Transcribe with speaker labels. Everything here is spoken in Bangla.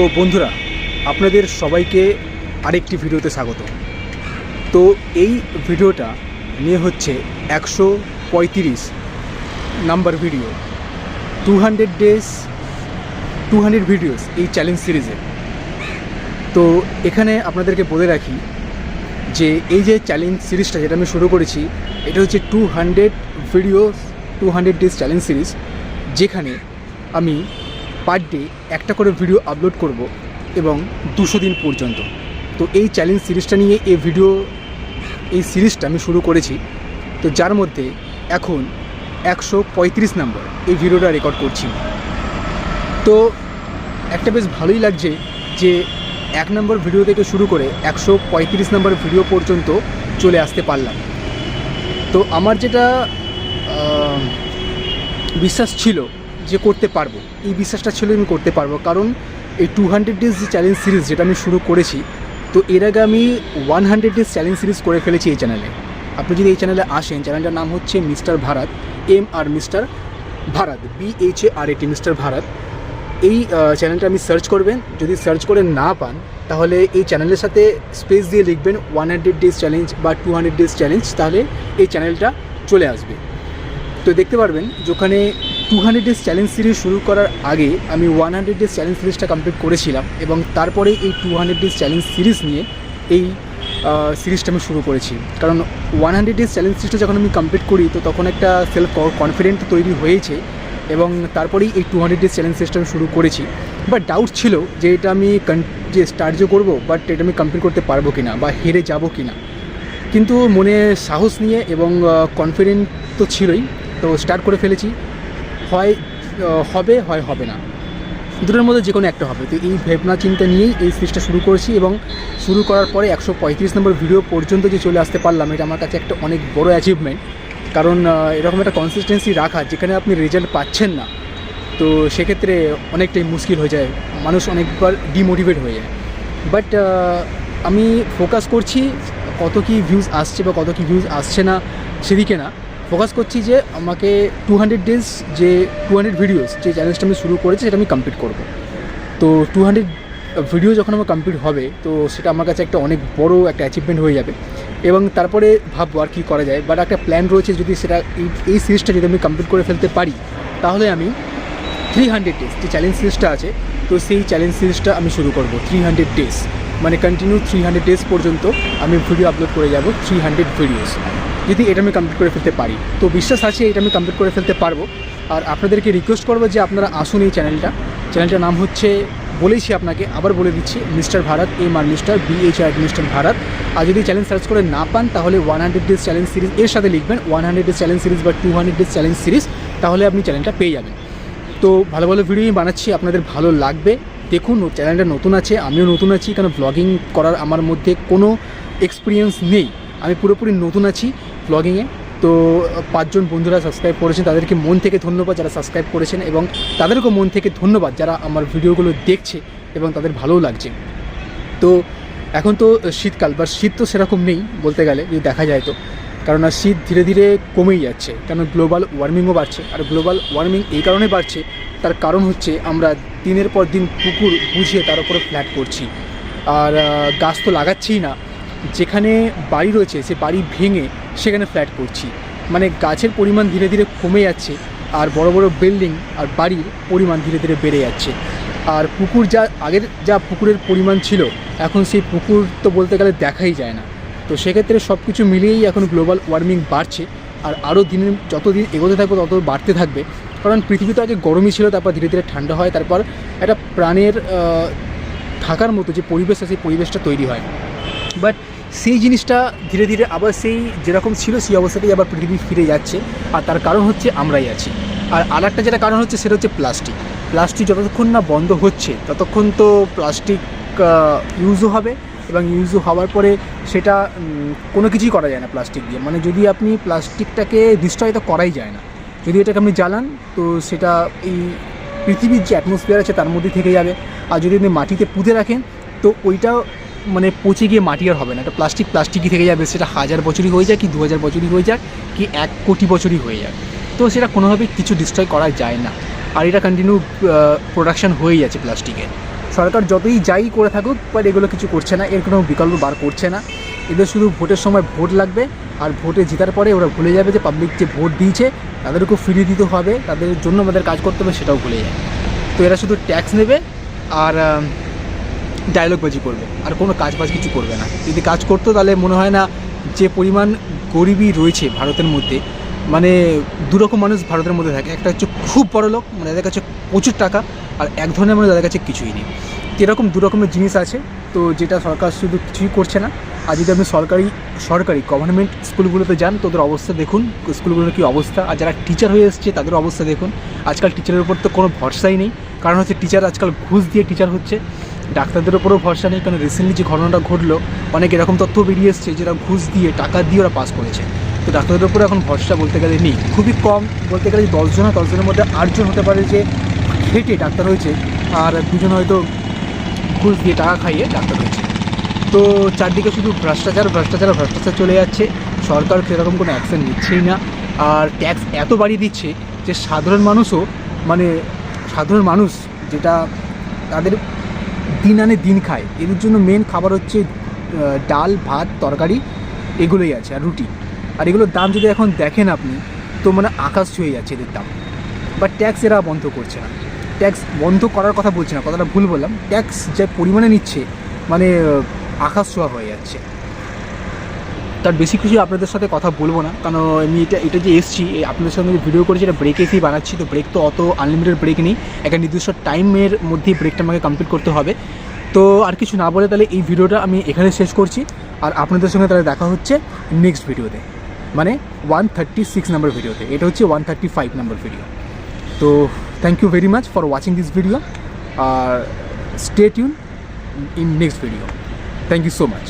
Speaker 1: তো বন্ধুরা, আপনাদের সবাইকে আরেকটি ভিডিওতে স্বাগত। তো এই ভিডিওটা নিয়ে হচ্ছে একশো পঁয়ত্রিশ number video, two hundred days, two hundred videos এই চ্যালেঞ্জ সিরিজে। তো এখানে আপনাদেরকে বলে রাখি যে এই যে চ্যালেঞ্জ সিরিজটা যেটা আমি শুরু করেছি, এটা হচ্ছে two hundred video two hundred days challenge series, যেখানে আমি পার ডে একটা করে ভিডিও আপলোড করব এবং দুশো দিন পর্যন্ত। তো এই চ্যালেঞ্জ সিরিজটা নিয়ে এই ভিডিও এই সিরিজটা আমি শুরু করেছি। তো যার মধ্যে এখন একশো পঁয়ত্রিশ নম্বর এই ভিডিওটা রেকর্ড করছি। তো একটা বেশ ভালোই লাগছে যে এক নম্বর ভিডিও থেকে শুরু করে একশো পঁয়ত্রিশ নম্বর ভিডিও পর্যন্ত চলে আসতে পারলাম। তো আমার যেটা বিশ্বাস ছিল যে করতে পারব, এই বিশ্বাসটা ছিল আমি করতে পারব। কারণ এই টু হান্ড্রেড ডেজ যে চ্যালেঞ্জ সিরিজ যেটা আমি শুরু করেছি, তো এর আগে আমি one hundred days challenge series করে ফেলেছি এই চ্যানেলে আপনি যদি এই চ্যানেলে আসেন চ্যানেলটার নাম হচ্ছে mister Bharat M R mister Bharat B H A R এটি মিস্টার ভারত। এই চ্যানেলটা আপনি সার্চ করবেন। যদি সার্চ করে না পান, তাহলে এই চ্যানেলের সাথে স্পেস দিয়ে লিখবেন ওয়ান হান্ড্রেড ডেজ চ্যালেঞ্জ বা টু হান্ড্রেড ডেজ চ্যালেঞ্জ তাহলে এই চ্যানেলটা চলে আসবে। তো দেখতে পারবেন যে ওখানে two hundred days challenge series শুরু করার আগে আমি ওয়ান হান্ড্রেড ডেজ চ্যালেঞ্জ সিরিজটা কমপ্লিট করেছিলাম এবং তারপরে এই two hundred days challenge series নিয়ে এই সিরিজটা আমি শুরু করেছি। কারণ ওয়ান হান্ড্রেড ডেজ চ্যালেঞ্জ সিরিজটা যখন আমি কমপ্লিট করি, তো তখন একটা সেলফ কনফিডেন্ট তৈরি হয়েছে এবং তারপরেই এই টু হান্ড্রেড ডেজ চ্যালেঞ্জ সিরিজটা আমি শুরু করেছি। বাট ডাউট ছিল যে এটা আমি যে স্টার্ট যে করব বাট এটা আমি কমপ্লিট করতে পারব কিনা বা হেরে যাব কিনা। কিন্তু মনে সাহস নিয়ে এবং কনফিডেন্ট তো ছিলই, তো স্টার্ট করে ফেলেছি। হয় হবে হয়, হবে না। দুটোর মধ্যে যে কোনো একটা হবে। তো এই ভাবনা চিন্তা নিয়েই এই সিরিজটা শুরু করেছি এবং শুরু করার পরে একশো পঁয়ত্রিশ নম্বর ভিডিও পর্যন্ত যে চলে আসতে পারলাম, এটা আমার কাছে একটা অনেক বড় অ্যাচিভমেন্ট কারণ এরকম একটা কনসিস্টেন্সি রাখা, যেখানে আপনি রেজাল্ট পাচ্ছেন না, তো সেক্ষেত্রে অনেকটাই মুশকিল হয়ে যায়। মানুষ অনেকবার ডিমোটিভেট হয়ে যায়। বাট আমি ফোকাস করছি কত কি ভিউজ আসছে বা কত কি ভিউজ আসছে না, সেদিকে না। ফোকাস করছি যে আমাকে টু হান্ড্রেড ডেজ যে টু হান্ড্রেড ভিডিওস যে চ্যালেঞ্জটা আমি শুরু করেছি, সেটা আমি কমপ্লিট করব। তো টু হান্ড্রেড ভিডিও যখন আমার কমপ্লিট হবে, তো সেটা আমার কাছে একটা অনেক বড় একটা অ্যাচিভমেন্ট হয়ে যাবে। এবং তারপরে ভাববো আর কী করা যায় বাট একটা প্ল্যান রয়েছে যদি সেটা এই এই সিরিজটা যদি আমি কমপ্লিট করে ফেলতে পারি, তাহলে আমি থ্রি হান্ড্রেড ডেজ যে চ্যালেঞ্জ সিরিজটা আছে, তো সেই চ্যালেঞ্জ সিরিজটা আমি শুরু করব থ্রি হান্ড্রেড ডেজ মানে কন্টিনিউ থ্রি হান্ড্রেড ডেজ পর্যন্ত আমি ভিডিও আপলোড করে যাব থ্রি হান্ড্রেড ভিডিওস যদি এটা আমি কমপ্লিট করে ফেলতে পারি। তো বিশ্বাস আছে এটা আমি কমপ্লিট করে ফেলতে পারব। আর আপনাদেরকে রিকোয়েস্ট করব যে আপনারা আসুন এই চ্যানেলটা চ্যানেলটার নাম হচ্ছে বলেছি আপনাকে, আবার বলে দিচ্ছি, mister Bharat, M R mister B H R mister Bharat. আর যদি চ্যালেঞ্জ সার্চ করে না পান, তাহলে one hundred days challenge series এর সাথে লিখবেন one hundred days challenge series বা two hundred days challenge series তাহলে আপনি চ্যানেলটা পেয়ে যাবেন। তো ভালো ভালো ভিডিও বানাচ্ছি, আপনাদের ভালো লাগবে। দেখুন চ্যানেলটা নতুন আছে, আমিও নতুন আছি কারণ ব্লগিং করার আমার মধ্যে কোনো এক্সপিরিয়েন্স নেই। আমি পুরোপুরি নতুন আছি ব্লগিংয়ে তো, পাঁচজন বন্ধুরা সাবস্ক্রাইব করেছেন, তাদেরকে মন থেকে ধন্যবাদ যারা সাবস্ক্রাইব করেছেন এবং তাদেরকেও মন থেকে ধন্যবাদ যারা আমার ভিডিওগুলো দেখছে এবং তাদের ভালোও লাগছে। তো, এখন তো শীতকাল বা শীত তো সেরকম নেই বলতে গেলে, যদি দেখা যায় তো। কারণ শীত ধীরে ধীরে কমেই যাচ্ছে কারণ গ্লোবাল ওয়ার্মিংও বাড়ছে। আর গ্লোবাল ওয়ার্মিং এই কারণে বাড়ছে তার কারণ হচ্ছে আমরা দিনের পর দিন পুকুর বুঝিয়ে তার উপরে ফ্ল্যাট করছি। আর গাছ তো লাগাচ্ছিই না। যেখানে বাড়ি রয়েছে, সে বাড়ি ভেঙে সেখানে ফ্ল্যাট করছি। মানে গাছের পরিমাণ ধীরে ধীরে কমে যাচ্ছে আর বড় বড় বিল্ডিং আর বাড়ির পরিমাণ ধীরে ধীরে বেড়ে যাচ্ছে। আর পুকুর যা, আগের যা পুকুরের পরিমাণ ছিল, এখন সেই পুকুর তো বলতে গেলে দেখাই যায় না। তো সেক্ষেত্রে সব কিছু মিলিয়েই এখন গ্লোবাল ওয়ার্মিং বাড়ছে। আর আরও দিনের যত দিন এগোতে থাকবে, তত বাড়তে থাকবে। কারণ পৃথিবী তো আগে গরমই ছিল, তারপর ধীরে ধীরে ঠান্ডা হয়, তারপর একটা প্রাণের থাকার মতো যে পরিবেশ আছে, সেই পরিবেশটা তৈরি হয়। বাট সেই জিনিসটা ধীরে ধীরে আবার সেই যেরকম ছিল, সেই অবস্থাতেই আবার পৃথিবী ফিরে যাচ্ছে। আর তার কারণ হচ্ছে আমরাই আছি। আর আর একটা যেটা কারণ হচ্ছে, সেটা হচ্ছে প্লাস্টিক। প্লাস্টিক যতক্ষণ না বন্ধ হচ্ছে, ততক্ষণ তো প্লাস্টিক ইউজও হবে এবং ইউজ হওয়ার পরে সেটা কোনো কিছুই করা যায় না প্লাস্টিক দিয়ে। মানে যদি আপনি প্লাস্টিকটাকে ডিস্ট্রয় তো করাই যায় না। যদি এটাকে আপনি জ্বালান, তো সেটা এই পৃথিবীর যে অ্যাটমসফিয়ার আছে তার মধ্যে থেকে যাবে। আর যদি আপনি মাটিতে পুঁতে রাখেন, তো ওইটা মানে পচে গিয়ে মাটি আর হবে না। এটা প্লাস্টিক প্লাস্টিকই থেকে যাবে। সেটা হাজার বছরই হয়ে যায় কি দু হাজার বছরই হয়ে যাক কি এক কোটি বছরই হয়ে যাক। তো সেটা কোনোভাবেই কিছু ডিস্ট্রয় করা যায় না। আর এটা কন্টিনিউ প্রোডাকশান হয়েই যাচ্ছে প্লাস্টিকের সরকার যতই যাই করে থাকুক বাট এগুলো কিছু করছে না। এর কোনো বিকল্প বার করছে না। এদের শুধু ভোটের সময় ভোট লাগবে, আর ভোটে জেতার পরে ওরা ভুলে যাবে যে পাবলিক যে ভোট দিয়েছে, তাদেরকেও ফিরিয়ে দিতে হবে, তাদের জন্য আমাদের কাজ করতে হবে সেটাও ভুলে যায়। তো এরা শুধু ট্যাক্স নেবে, আর ডায়লগবাজি করবে, আর কোনো কাজ বাজ কিছু করবে না। যদি কাজ করতো তাহলে মনে হয় না যে পরিমাণ গরিবই রয়েছে ভারতের মধ্যে মানে দুরকম মানুষ ভারতের মধ্যে থাকে। একটা হচ্ছে খুব বড় লোক মানে যাদের কাছে প্রচুর টাকা, আর এক ধরনের মানুষ যাদের কাছে কিছুই নেই। এরকম দু রকমের জিনিস আছে, তো যেটা সরকার শুধু কিছুই করছে না। আর যদি আপনি সরকারি সরকারি গভর্নমেন্ট স্কুলগুলোতে যান, তো ওদের অবস্থা দেখুন, স্কুলগুলোর কী অবস্থা। আর যারা টিচার হয়ে এসছে, তাদের অবস্থা দেখুন। আজকাল টিচারের উপর তো কোনো ভরসাই নেই। কারণ হচ্ছে টিচার আজকাল ঘুষ দিয়ে টিচার হচ্ছে। ডাক্তারদের উপরেও ভরসা নেই, কারণ রিসেন্টলি যে ঘটনাটা ঘটলো, অনেক এরকম তথ্য বেরিয়ে এসছে যেটা ঘুষ দিয়ে, টাকা দিয়ে ওরা পাস করেছে। তো ডাক্তারদের উপরে এখন ভরসা বলতে গেলে নেই। খুবই কম বলতে গেলে দশজন আর দশজনের মধ্যে আটজন হতে পারে যে খেটে ডাক্তার হয়েছে, আর দুজন হয়তো ঘুষ দিয়ে টাকা খাইয়ে ডাক্তার হয়েছে। তো চারদিকে শুধু ভ্রষ্টাচার ভ্রষ্টাচার ভ্রষ্টাচার চলে যাচ্ছে। সরকার সেরকম কোনো অ্যাকশন নিচ্ছেই না। আর ট্যাক্স এত বাড়িয়ে দিচ্ছে যে সাধারণ মানুষও মানে সাধারণ মানুষ যেটা তাদের দিন আনে দিন খায়, এদের জন্য মেন খাবার হচ্ছে ডাল, ভাত, তরকারি, এগুলোই আছে, আর রুটি। আর এগুলোর দাম যদি এখন দেখেন আপনি, তো মানে আকাশ ছুঁয়ে যাচ্ছে এদের দাম। বা ট্যাক্স এরা বন্ধ করছে না। ট্যাক্স বন্ধ করার কথা বলছি না, কথাটা ভুল বললাম। ট্যাক্স যে পরিমাণে নিচ্ছে মানে আকাশ ছোঁয়া হয়ে যাচ্ছে। তার বেশি কিছু আপনাদের সাথে কথা বলব না, কারণ আমি এটা এটা যে এসছি আপনাদের যে ভিডিও করেছি, এটা ব্রেক এসেই বানাচ্ছি, তো ব্রেক তো অত আনলিমিটেড ব্রেক নেই। একটা নির্দিষ্ট টাইমের মধ্যেই ব্রেকটা আমাকে কমপ্লিট করতে হবে। তো আর কিছু না বলে তাহলে এই ভিডিওটা আমি এখানে শেষ করছি। আর আপনাদের সঙ্গে তাহলে দেখা হচ্ছে নেক্সট ভিডিওতে মানে ওয়ান থার্টি সিক্স নাম্বার ভিডিওতে এটা হচ্ছে one thirty five number video তো thank you very much for watching this video R stay tune in next video thank you so much